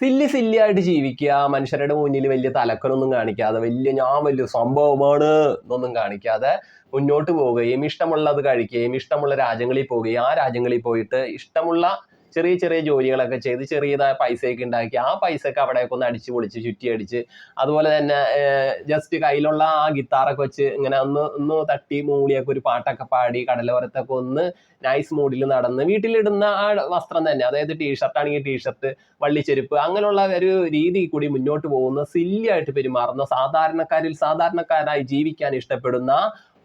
Silly silly ആയിട്ട് ജീവിക്കുക മനുഷ്യരുടെ മുന്നിൽ വലിയ തലക്കനൊന്നും കാണിക്കാതെ വലിയ ഞാൻ വലിയ സംഭവമാണ് എന്നൊന്നും കാണിക്കാതെ മുന്നോട്ട് പോവുകയും ഇഷ്ടമുള്ളത് കഴിക്കുകയും ഇഷ്ടമുള്ള രാജ്യങ്ങളിൽ പോവുകയും ആ രാജ്യങ്ങളിൽ പോയിട്ട് ഇഷ്ടമുള്ള ചെറിയ ചെറിയ ജോലികളൊക്കെ ചെയ്ത് ചെറിയതായ പൈസയൊക്കെ ഉണ്ടാക്കി ആ പൈസയൊക്കെ അവിടെയൊക്കെ ഒന്ന് അടിച്ച് പൊളിച്ച് ചുറ്റി അടിച്ച് അതുപോലെ തന്നെ ജസ്റ്റ് കയ്യിലുള്ള ആ ഗിത്താറൊക്കെ വെച്ച് ഇങ്ങനെ ഒന്ന് ഒന്ന് തട്ടി മൂളിയൊക്കെ ഒരു പാട്ടൊക്കെ പാടി കടലോരത്തൊക്കെ ഒന്ന് നൈസ് മൂഡിൽ നടന്ന് വീട്ടിലിടുന്ന ആ വസ്ത്രം തന്നെ. അതായത് ടീഷർട്ട് ആണെങ്കിൽ ടീഷർട്ട് വള്ളിച്ചെരുപ്പ് അങ്ങനെയുള്ള ഒരു രീതി കൂടി മുന്നോട്ട് പോകുന്ന സില്ലിയായിട്ട് പെരുമാറുന്ന സാധാരണക്കാരിൽ സാധാരണക്കാരായി ജീവിക്കാൻ ഇഷ്ടപ്പെടുന്ന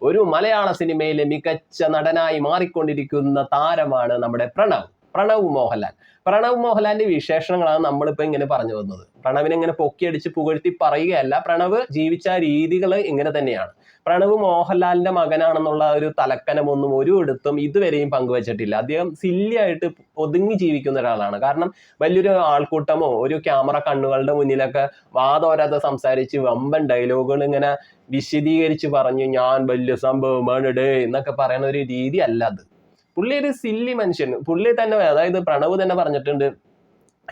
ഒരു മലയാള സിനിമയിലെ മികച്ച നടനായി മാറിക്കൊണ്ടിരിക്കുന്ന താരമാണ് നമ്മുടെ പ്രണവ്. പ്രണവ് മോഹൻലാൽ. പ്രണവ് മോഹൻലാലിന്റെ വിശേഷണങ്ങളാണ് നമ്മളിപ്പോ ഇങ്ങനെ പറഞ്ഞു വന്നത്. പ്രണവിനെ ഇങ്ങനെ പൊക്കിയടിച്ച് പുകഴ്ത്തി പറയുകയല്ല. പ്രണവ് ജീവിച്ച രീതികൾ ഇങ്ങനെ തന്നെയാണ്. പ്രണവ് മോഹൻലാലിന്റെ മകനാണെന്നുള്ള ഒരു തലക്കനമൊന്നും ഒരു ഇടത്തും ഇതുവരെയും പങ്കുവച്ചിട്ടില്ല. അദ്ദേഹം സില്ലിയായിട്ട് ഒതുങ്ങി ജീവിക്കുന്ന ഒരാളാണ്. കാരണം വലിയൊരു ആൾക്കൂട്ടമോ ഒരു ക്യാമറ കണ്ണുകളുടെ മുന്നിലൊക്കെ വാതോരാതെ സംസാരിച്ച് വമ്പൻ ഡയലോഗുകൾ ഇങ്ങനെ വിശദീകരിച്ച് പറഞ്ഞു ഞാൻ വലിയ സംഭവമാണ് ഡേ എന്നൊക്കെ പറയുന്ന ഒരു രീതി അല്ല അത്. പുള്ളി ഒരു സില്ലി മനുഷ്യൻ. പുള്ളി തന്നെ അതായത് പ്രണവ് തന്നെ പറഞ്ഞിട്ടുണ്ട്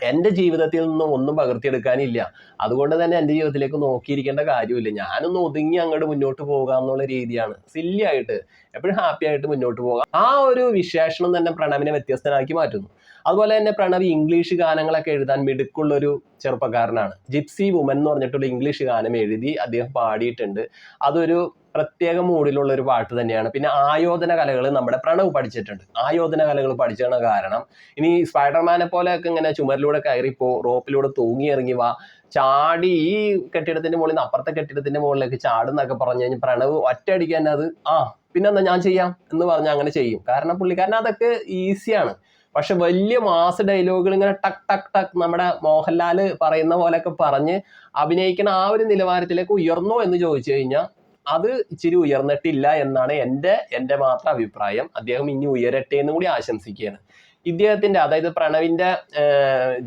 എന്റെ ജീവിതത്തിൽ നിന്നും ഒന്നും പകർത്തിയെടുക്കാനില്ല. അതുകൊണ്ട് തന്നെ എന്റെ ജീവിതത്തിലേക്ക് നോക്കിയിരിക്കേണ്ട കാര്യമില്ല. ഞാനൊന്ന് ഒതുങ്ങി അങ്ങോട്ട് മുന്നോട്ട് പോകുക എന്നുള്ള രീതിയാണ്. സില്ലി ആയിട്ട് എപ്പോഴും ഹാപ്പി ആയിട്ട് മുന്നോട്ട് പോകാം. ആ ഒരു വിശേഷണം തന്നെ പ്രണവിനെ വ്യത്യസ്തനാക്കി മാറ്റുന്നു. അതുപോലെ തന്നെ പ്രണവ് ഇംഗ്ലീഷ് ഗാനങ്ങളൊക്കെ എഴുതാൻ മിടുക്കുള്ളൊരു ചെറുപ്പക്കാരനാണ്. ജിപ്സി വുമൻ എന്ന് പറഞ്ഞിട്ടുള്ള ഇംഗ്ലീഷ് ഗാനം എഴുതി അദ്ദേഹം പാടിയിട്ടുണ്ട്. അതൊരു പ്രത്യേക മൂഡിലുള്ള ഒരു പാട്ട് തന്നെയാണ്. പിന്നെ ആയോധന കലകൾ നമ്മുടെ പ്രണവ് പഠിച്ചിട്ടുണ്ട്. ആയോധന കലകൾ പഠിച്ചാണ് കാരണം ഇനി സ്പൈഡർമാനെ പോലെയൊക്കെ ഇങ്ങനെ ചുമരിലൂടെ കയറിപ്പോ റോപ്പിലൂടെ തൂങ്ങി ഇറങ്ങി വാ ചാടി ഈ കെട്ടിടത്തിന്റെ മുകളിൽ നിന്ന് അപ്പുറത്തെ കെട്ടിടത്തിന്റെ മുകളിലേക്ക് ചാടുന്നൊക്കെ പറഞ്ഞു കഴിഞ്ഞാൽ പ്രണവ് ഒറ്റയടിക്കാൻ അത് ആ പിന്നെന്താ ഞാൻ ചെയ്യാം? എന്ന് പറഞ്ഞാൽ അങ്ങനെ ചെയ്യും. കാരണം പുള്ളിക്കാരൻ അതൊക്കെ ഈസിയാണ് പക്ഷെ വലിയ മാസ് ഡയലോഗുകൾ ഇങ്ങനെ ടക്ക് ടക്ക് ടക്ക് നമ്മുടെ മോഹൻലാൽ പറയുന്ന പോലെയൊക്കെ പറഞ്ഞ് അഭിനയിക്കുന്ന ആ ഒരു നിലവാരത്തിലേക്ക് ഉയർന്നോ എന്ന് ചോദിച്ചു കഴിഞ്ഞാൽ അത് ഇച്ചിരി ഉയർന്നിട്ടില്ല എന്നാണ് എന്റെ എന്റെ മാത്രം അഭിപ്രായം. അദ്ദേഹം ഇനി ഉയരട്ടെ എന്ന് കൂടി ആശംസിക്കുകയാണ്. ഇദ്ദേഹത്തിന്റെ അതായത് പ്രണവിന്റെ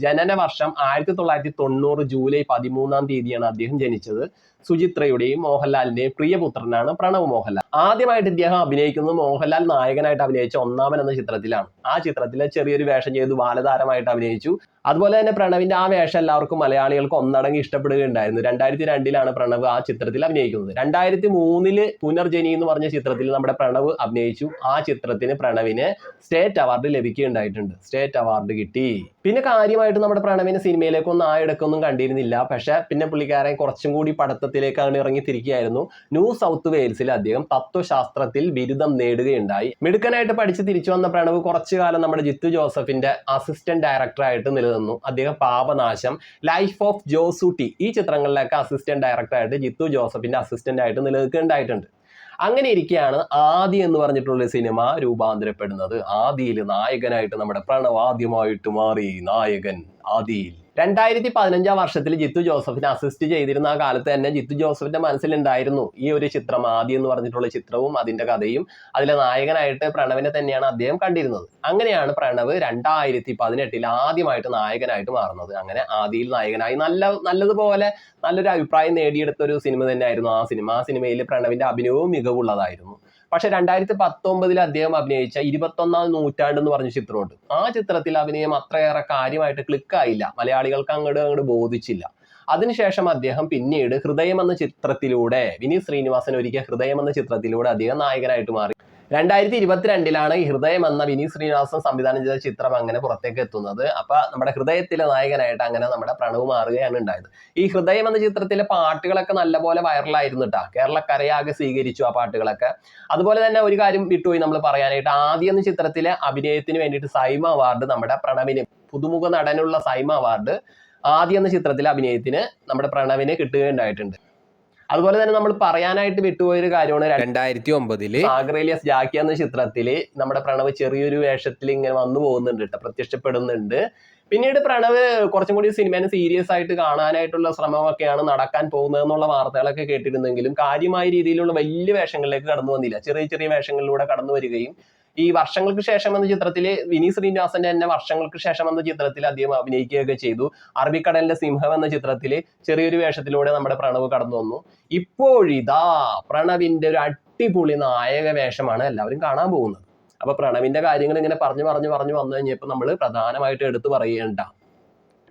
ജനന വർഷം ആയിരത്തി തൊള്ളായിരത്തി തൊണ്ണൂറ് ജൂലൈ പതിമൂന്നാം തീയതിയാണ് അദ്ദേഹം ജനിച്ചത്. സുചിത്രയുടെയും മോഹൻലാലിന്റെയും പ്രിയപുത്രനാണ് പ്രണവ് മോഹൻലാൽ. ആദ്യമായിട്ട് ഇദ്ദേഹം അഭിനയിക്കുന്നത് മോഹൻലാൽ നായകനായിട്ട് അഭിനയിച്ച ഒന്നാമൻ എന്ന ചിത്രത്തിലാണ്. ആ ചിത്രത്തിലെ ചെറിയൊരു വേഷം ചെയ്തു ബാലതാരമായിട്ട് അഭിനയിച്ചു. അതുപോലെ തന്നെ പ്രണവിന്റെ ആ വേഷം എല്ലാവർക്കും മലയാളികൾക്ക് ഒന്നടങ്ക് ഇഷ്ടപ്പെടുകയുണ്ടായിരുന്നു. രണ്ടായിരത്തി രണ്ടിലാണ് പ്രണവ് ആ ചിത്രത്തിൽ അഭിനയിക്കുന്നത്. രണ്ടായിരത്തി മൂന്നിൽ പുനർജനി എന്ന് പറഞ്ഞ ചിത്രത്തിൽ നമ്മുടെ പ്രണവ് അഭിനയിച്ചു. ആ ചിത്രത്തിന് പ്രണവിന് സ്റ്റേറ്റ് അവാർഡ് ലഭിക്കുകയുണ്ടായിട്ടുണ്ട്. സ്റ്റേറ്റ് അവാർഡ് കിട്ടി. പിന്നെ കാര്യമായിട്ട് നമ്മുടെ പ്രണവിന് സിനിമയിലേക്കൊന്നും ആ ഇടക്കൊന്നും കണ്ടിരുന്നില്ല. പക്ഷെ പിന്നെ പുള്ളിക്കാരൻ കുറച്ചും കൂടി പഠിത്തത്തിലേക്കാണ് ഇറങ്ങി തിരിക്കുകയായിരുന്നു ന്യൂ സൗത്ത് വെയിൽസിൽ അദ്ദേഹം തത്വശാസ്ത്രത്തിൽ ബിരുദം നേടുകയുണ്ടായി. മിടുക്കനായിട്ട് പഠിച്ച് തിരിച്ചു വന്ന പ്രണവ് കുറച്ചു കാലം നമ്മുടെ ജിത്തു ജോസഫിന്റെ അസിസ്റ്റന്റ് ഡയറക്ടറായിട്ട് നിലനിന്നു. അദ്ദേഹം പാപനാശം ലൈഫ് ഓഫ് ജോസൂട്ടി ഈ ചിത്രങ്ങളിലൊക്കെ അസിസ്റ്റന്റ് ഡയറക്ടറായിട്ട് ജിത്തു ജോസഫിന്റെ അസിസ്റ്റന്റ് ആയിട്ട് നിലനിൽക്കുകയുണ്ടായിട്ടുണ്ട്. അങ്ങനെ ഇരിക്കുകയാണ് ആദി എന്ന് പറഞ്ഞിട്ടുള്ള സിനിമ രൂപാന്തരപ്പെടുന്നത്. ആദിയിൽ നായകനായിട്ട് നമ്മുടെ പ്രണവ് ആദ്യമായിട്ട് മാറി. നായകൻ ആദിയിൽ. രണ്ടായിരത്തി പതിനഞ്ചാം വർഷത്തിൽ ജിത്തു ജോസഫിനെ അസിസ്റ്റ് ചെയ്തിരുന്ന ആ കാലത്ത് തന്നെ ജിത്തു ജോസഫിന്റെ മനസ്സിലുണ്ടായിരുന്നു ഈ ഒരു ചിത്രം ആദ്യം എന്ന് പറഞ്ഞിട്ടുള്ള ചിത്രവും അതിന്റെ കഥയും. അതിലെ നായകനായിട്ട് പ്രണവിനെ തന്നെയാണ് അദ്ദേഹം കണ്ടിരുന്നത്. അങ്ങനെയാണ് പ്രണവ് രണ്ടായിരത്തി പതിനെട്ടിൽ ആദ്യമായിട്ട് നായകനായിട്ട് മാറുന്നത്. അങ്ങനെ ആദിയിൽ നായകനായി നല്ല നല്ലതുപോലെ നല്ലൊരു അഭിപ്രായം നേടിയെടുത്ത ഒരു സിനിമ തന്നെയായിരുന്നു ആ സിനിമ. ആ സിനിമയിൽ പ്രണവിന്റെ അഭിനയവും മികവുള്ളതായിരുന്നു. പക്ഷെ രണ്ടായിരത്തി പത്തൊമ്പതിൽ അദ്ദേഹം അഭിനയിച്ച ഇരുപത്തൊന്നാം നൂറ്റാണ്ട് എന്ന് പറഞ്ഞ ചിത്രമുണ്ട്. ആ ചിത്രത്തിൽ അഭിനയം അത്രയേറെ കാര്യമായിട്ട് ക്ലിക്കായില്ല മലയാളികൾക്ക് അങ്ങോട്ട് അങ്ങോട്ട് ബോധിച്ചില്ല. അതിനുശേഷം അദ്ദേഹം പിന്നീട് ഹൃദയം എന്ന ചിത്രത്തിലൂടെ വിനീത് ശ്രീനിവാസൻ ഒരിക്കൽ ഹൃദയം എന്ന ചിത്രത്തിലൂടെ അദ്ദേഹം നായകനായിട്ട് മാറി. രണ്ടായിരത്തി ഇരുപത്തിരണ്ടിലാണ് ഈ ഹൃദയം എന്ന വിനീത് ശ്രീനിവാസൻ സംവിധാനം ചെയ്ത ചിത്രം അങ്ങനെ പുറത്തേക്ക് എത്തുന്നത്. അപ്പൊ നമ്മുടെ ഹൃദയത്തിലെ നായകനായിട്ട് അങ്ങനെ നമ്മുടെ പ്രണവ് മാറുകയാണ് ഉണ്ടായത്. ഈ ഹൃദയം എന്ന ചിത്രത്തിലെ പാട്ടുകളൊക്കെ നല്ലപോലെ വൈറലായിരുന്നു കേട്ടോ കേരളക്കരയാകെ സ്വീകരിച്ചു ആ പാട്ടുകളൊക്കെ. അതുപോലെ തന്നെ ഒരു കാര്യം വിട്ടുപോയി നമ്മൾ പറയാനായിട്ട് ആദ്യം എന്ന ചിത്രത്തിലെ അഭിനയത്തിന് വേണ്ടിയിട്ട് സൈമ അവാർഡ് നമ്മുടെ പ്രണവിന് പുതുമുഖ നടനുള്ള സൈമ അവാർഡ് ആദ്യം എന്ന ചിത്രത്തിലെ അഭിനയത്തിന് നമ്മുടെ പ്രണവിന് കിട്ടുകയുണ്ടായിട്ടുണ്ട്. അതുപോലെ തന്നെ നമ്മൾ പറയാനായിട്ട് വിട്ടുപോയൊരു കാര്യമാണ് രണ്ടായിരത്തി ഒമ്പതിൽ ആഗ്രേലിയസ് ജാക്കി എന്ന ചിത്രത്തിൽ നമ്മുടെ പ്രണവ് ചെറിയൊരു വേഷത്തിൽ ഇങ്ങനെ വന്നു പോകുന്നുണ്ട് കേട്ടോ പ്രത്യക്ഷപ്പെടുന്നുണ്ട്. പിന്നീട് പ്രണവ് കുറച്ചും കൂടി സിനിമേനെ സീരിയസ് ആയിട്ട് കാണാനായിട്ടുള്ള ശ്രമമൊക്കെയാണ് നടക്കാൻ പോകുന്നത് എന്നുള്ള വാർത്തകളൊക്കെ കേട്ടിരുന്നെങ്കിലും കാര്യമായ രീതിയിലുള്ള വലിയ വേഷങ്ങളിലേക്ക് കടന്നു വന്നില്ല. ചെറിയ ചെറിയ വേഷങ്ങളിലൂടെ കടന്നു വരികയും ഈ വർഷങ്ങൾക്ക് ശേഷം എന്ന ചിത്രത്തിൽ വിനി ശ്രീനിവാസന്റെ തന്നെ വർഷങ്ങൾക്ക് ശേഷം എന്ന ചിത്രത്തിൽ അദ്ദേഹം അഭിനയിക്കുകയൊക്കെ ചെയ്തു. അറബിക്കടലിന്റെ സിംഹം എന്ന ചിത്രത്തിൽ ചെറിയൊരു വേഷത്തിലൂടെ നമ്മുടെ പ്രണവ് കടന്നു വന്നു. ഇപ്പോഴിതാ പ്രണവിന്റെ ഒരു അടിപൊളി നായക വേഷമാണ് എല്ലാവരും കാണാൻ പോകുന്നത്. അപ്പൊ പ്രണവിന്റെ കാര്യങ്ങൾ ഇങ്ങനെ പറഞ്ഞു പറഞ്ഞു പറഞ്ഞു വന്നു കഴിഞ്ഞപ്പോൾ നമ്മൾ പ്രധാനമായിട്ട് എടുത്തു പറയേണ്ട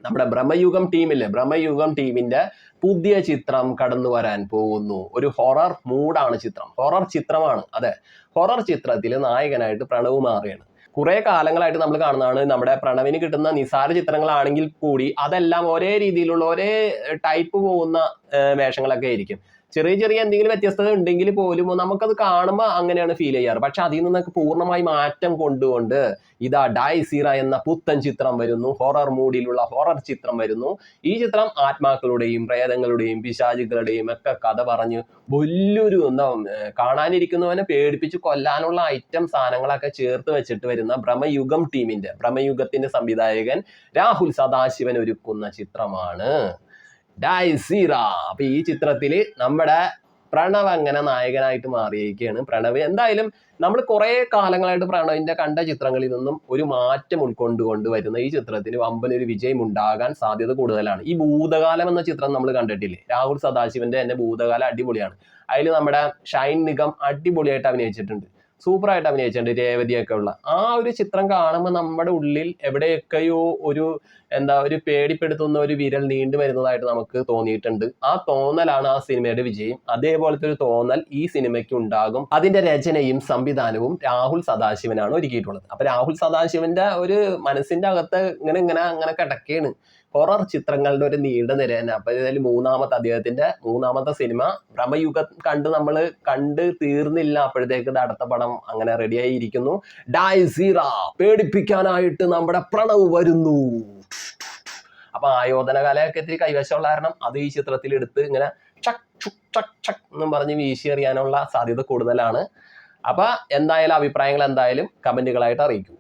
നമ്മുടെ ബ്രഹ്മയുഗം ടീമില്ലേ ബ്രഹ്മയുഗം ടീമിന്റെ പുതിയ ചിത്രം കടന്നു വരാൻ പോകുന്നു. ഒരു ഹൊറർ മൂഡാണ് ചിത്രം. ഹൊറർ ചിത്രമാണ് അതെ. ഹൊറർ ചിത്രത്തിൽ നായകനായിട്ട് പ്രണവ് മാറിയാണ് കുറെ കാലങ്ങളായിട്ട് നമ്മൾ കാണുന്നതാണ് നമ്മുടെ പ്രണവിന് കിട്ടുന്ന നിസാര ചിത്രങ്ങളാണെങ്കിൽ കൂടി അതെല്ലാം ഒരേ രീതിയിലുള്ള ഒരേ ടൈപ്പ് പോകുന്ന വേഷങ്ങളൊക്കെ ആയിരിക്കും. ചെറിയ ചെറിയ എന്തെങ്കിലും വ്യത്യസ്തത ഉണ്ടെങ്കിൽ പോലും നമുക്കത് കാണുമ്പോൾ അങ്ങനെയാണ് ഫീൽ ചെയ്യാറ്. പക്ഷെ അതിൽ നിന്നൊക്കെ പൂർണമായി മാറ്റം കൊണ്ടുകൊണ്ട് ഇതാ ഡൈസീറ എന്ന പുത്തൻ ചിത്രം വരുന്നു. ഹൊറർ മൂഡിലുള്ള ഹൊറർ ചിത്രം വരുന്നു. ഈ ചിത്രം ആത്മാക്കളുടെയും പ്രേതങ്ങളുടെയും പിശാചുകളുടെയും ഒക്കെ കഥ പറഞ്ഞ് വലിയൊരു എന്താ കാണാനിരിക്കുന്നവനെ പേടിപ്പിച്ച് കൊല്ലാനുള്ള ഐറ്റം സാധനങ്ങളൊക്കെ ചേർത്ത് വെച്ചിട്ട് വരുന്ന ഭ്രമയുഗം ടീമിന്റെ ഭ്രമയുഗത്തിന്റെ സംവിധായകൻ രാഹുൽ സദാശിവൻ ഒരുക്കുന്ന ചിത്രമാണ്. ഡൈസീറ അപ്പൊ ഈ ചിത്രത്തിൽ നമ്മുടെ പ്രണവ് അങ്ങനെ നായകനായിട്ട് മാറിയിരിക്കുകയാണ്. പ്രണവ് എന്തായാലും നമ്മൾ കുറെ കാലങ്ങളായിട്ട് പ്രണവിന്റെ കണ്ട ചിത്രങ്ങളിൽ നിന്നും ഒരു മാറ്റം ഉൾക്കൊണ്ടുകൊണ്ട് വരുന്ന ഈ ചിത്രത്തിന് വമ്പൻ ഒരു വിജയം ഉണ്ടാകാൻ സാധ്യത കൂടുതലാണ്. ഈ ഭൂതകാലം എന്ന ചിത്രം നമ്മൾ കണ്ടിട്ടില്ലേ? രാഹുൽ സദാശിവന്റെ തന്നെ ഭൂതകാലം അടിപൊളിയാണ്. അതിൽ നമ്മുടെ ഷൈൻ നിഗം അടിപൊളിയായിട്ട് അഭിനയിച്ചിട്ടുണ്ട്. സൂപ്പറായിട്ട് അഭിനയിച്ചിട്ടുണ്ട് രേവതിയൊക്കെ ഉള്ള ആ ഒരു ചിത്രം കാണുമ്പോൾ നമ്മുടെ ഉള്ളിൽ എവിടെയൊക്കെയോ ഒരു എന്താ ഒരു പേടിപ്പെടുത്തുന്ന ഒരു വിരൽ നീണ്ടു വരുന്നതായിട്ട് നമുക്ക് തോന്നിയിട്ടുണ്ട്. ആ തോന്നലാണ് ആ സിനിമയുടെ വിജയം. അതേപോലത്തെ ഒരു തോന്നൽ ഈ സിനിമയ്ക്ക് ഉണ്ടാകും. അതിന്റെ രചനയും സംവിധാനവും രാഹുൽ സദാശിവനാണ് ഒരുക്കിയിട്ടുള്ളത്. അപ്പൊ രാഹുൽ സദാശിവന്റെ ഒരു മനസ്സിന്റെ അകത്ത് ഇങ്ങനെ ഇങ്ങനെ അങ്ങനെ കിടക്കുകയാണ് ഹൊറർ ചിത്രങ്ങളുടെ ഒരു നീണ്ട നിര തന്നെ. അപ്പൊ ഇതിൽ മൂന്നാമത്തെ അദ്ദേഹത്തിന്റെ മൂന്നാമത്തെ സിനിമ ഭ്രമയുഗം കണ്ട് നമ്മൾ കണ്ട് തീർന്നില്ല. അപ്പോഴത്തേക്ക് അടുത്ത പടം അങ്ങനെ റെഡിയായിരിക്കുന്നു ഡൈസീറ പേടിപ്പിക്കാനായിട്ട് നമ്മുടെ പ്രണവ് വരുന്നു. അപ്പൊ ആയോധന കലയൊക്കെ ഇത്തിരി കൈവശമുള്ള കാരണം അത് ഈ ചിത്രത്തിൽ എടുത്ത് ഇങ്ങനെ ചക് ചുക് ചക് ചക് എന്നും പറഞ്ഞ് വീശി സാധ്യത കൂടുതലാണ്. അപ്പൊ എന്തായാലും അഭിപ്രായങ്ങൾ എന്തായാലും കമന്റുകളായിട്ട് അറിയിക്കും.